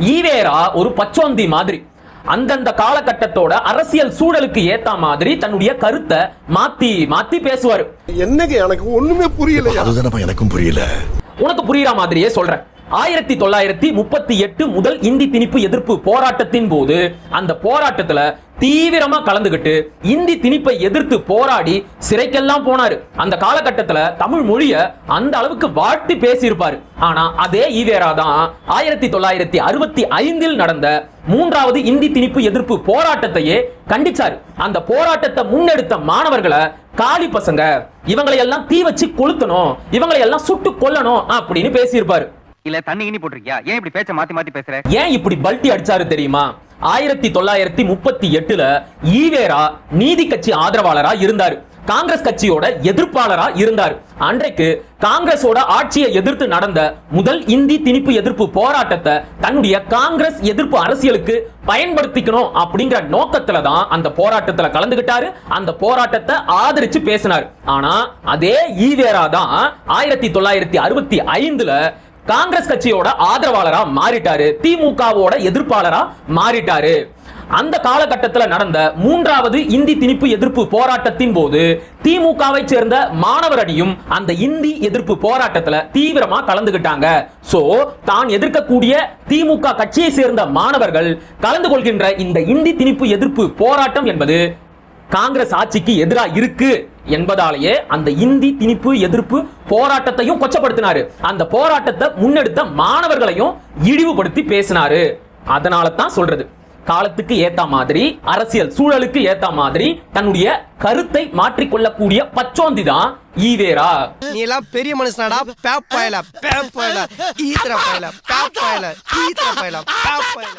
ஈவேரா ஒரு பச்சோந்தி மாதிரி. அந்தந்த காலகட்டத்தோட அரசியல் சூழலுக்கு ஏத்த மாதிரி தன்னுடைய கருத்தை மாத்தி மாத்தி பேசுவாரு. என்னங்க எனக்கு ஒண்ணுமே புரியல அதுதானப்பா எனக்கும் புரியல. உனக்கு புரியுற மாதிரியே சொல்றேன். ஆயிரத்தி தொள்ளாயிரத்தி முப்பத்தி எட்டு முதல் இந்தி திணிப்பு எதிர்ப்பு போராட்டத்தின் போது அந்த போராட்டத்துல தீவிரமா கலந்துகிட்டு இந்தி திணிப்பை எதிர்த்து போராடி சிறைக்கெல்லாம் போனாரு. அந்த காலகட்டத்துல தமிழ் மொழிய அந்த அளவுக்கு வாழ்த்து பேசியிருப்பாரு. ஆனா அதே ஈவேரா தான் ஆயிரத்தி தொள்ளாயிரத்தி அறுபத்தி ஐந்தில் நடந்த மூன்றாவது இந்தி திணிப்பு எதிர்ப்பு போராட்டத்தையே கண்டிச்சாரு. அந்த போராட்டத்தை முன்னெடுத்த மாணவர்களை காலி பசங்க இவங்களை எல்லாம் தீ வச்சு கொளுத்தணும் இவங்களை எல்லாம் சுட்டு கொல்லணும் அப்படின்னு பேசியிருப்பாரு. இல்ல தண்ணி இனி போட்டிருக்கியா? ஏன் இப்படி பேச்ச மாத்தி மாத்தி பேசுற? ஏன் இப்படி பல்ட்டி அடிச்சாரு தெரியுமா? ஆயிரத்தி தொள்ளாயிரத்தி முப்பத்தி எட்டுல ஈவேரா நீதி கட்சி ஆதரவாளரா இருந்தாரு. காங்கிரஸ் கட்சியோட எதிர்ப்பாளரா இருந்தார். அன்றைக்கு காங்கிரஸோட ஆட்சியை எதிர்த்து நடந்த முதல் இந்தி திணிப்பு எதிர்ப்பு போராட்டத்தை தன்னுடைய காங்கிரஸ் எதிர்ப்பு அரசியலுக்கு பயன்படுத்திக்கணும் அப்படிங்கிற நோக்கத்துல தான் அந்த போராட்டத்துல கலந்துகிட்டாரு. அந்த போராட்டத்தை ஆதரிச்சு பேசினார். ஆனா அதே ஈவேரா தான் ஆயிரத்தி தொள்ளாயிரத்தி அறுபத்தி ஐந்துல காங்கிரஸ் கட்சியோட ஆதரவாளரா மாறிட்டாரு. திமுகவோட எதிர்ப்பாளரா மாறிட்டாரு. அந்த காலகட்டத்தில் நடந்த மூன்றாவது இந்தி திணிப்பு எதிர்ப்பு போராட்டத்தின் போது திமுகவை சேர்ந்த மாணவர் அணியும் அந்த இந்தி எதிர்ப்பு போராட்டத்தில் தீவிரமா கலந்துகிட்டாங்க. சோ தான் எதிர்க்கக்கூடிய திமுக கட்சியை சேர்ந்த மாணவர்கள் கலந்து கொள்கின்ற இந்த இந்தி திணிப்பு எதிர்ப்பு போராட்டம் என்பது காங்கிரஸ் ஆட்சிக்கு எதிராக இருக்கு என்பதாலேயே அந்த இந்தி திணிப்பு எதிர்ப்பு போராட்டத்தையும் கொச்சப்படுத்தினாரு. அந்த போராட்டத்தை முன்னெடுத்த மாணவர்களையும் இழிவுபடுத்தி பேசினாரு. அதனால தான் சொல்றது. காலத்துக்கு ஏத்த மாதிரி அரசியல் சூழலுக்கு ஏத்த மாதிரி தன்னுடைய கருத்தை மாற்றிக்கொள்ளக்கூடிய பச்சோந்தி தான் ஈவேரா. நீ எல்லாம் பெரிய மனுஷனாடா பேப்பாயில பேப்பாயில ஈத்திர பாயில பேப்பாயில ஈத்திர பாயில பேப்பாயில.